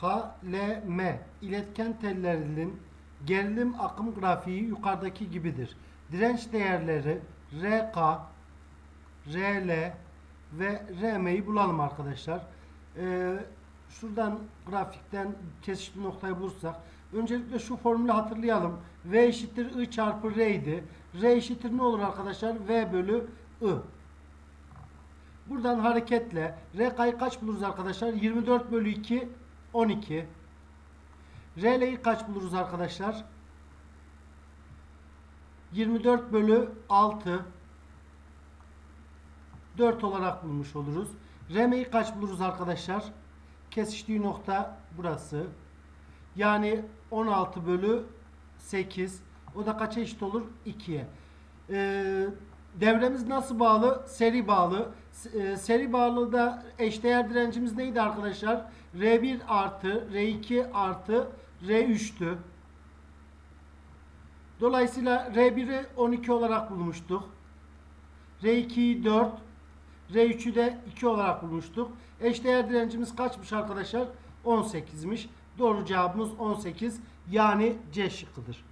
KLM iletken tellerinin gerilim akım grafiği yukarıdaki gibidir. Direnç değerleri RK, RL ve RM'yi bulalım arkadaşlar. Ee, şuradan grafikten kesişli noktayı bulursak öncelikle şu formülü hatırlayalım. V eşittir I çarpı R idi. R eşittir ne olur arkadaşlar? V bölü I. Buradan hareketle RK'yı kaç buluruz arkadaşlar? 24 bölü 2 12. RL'yi kaç buluruz arkadaşlar? 24 bölü 6 4 olarak bulmuş oluruz. RM'yi kaç buluruz arkadaşlar? Kesiştiği nokta burası. Yani 16 bölü 8. O da kaça eşit olur? 2'ye. Ee, devremiz nasıl bağlı? Seri bağlı. E, seri bağlıda eşdeğer direncimiz neydi arkadaşlar? R1 artı R2 artı R3'tü. Dolayısıyla R1'i 12 olarak bulmuştuk. R2'yi 4, R3'ü de 2 olarak bulmuştuk. Eşdeğer direncimiz kaçmış arkadaşlar? 18'miş. Doğru cevabımız 18 yani C şıkkıdır.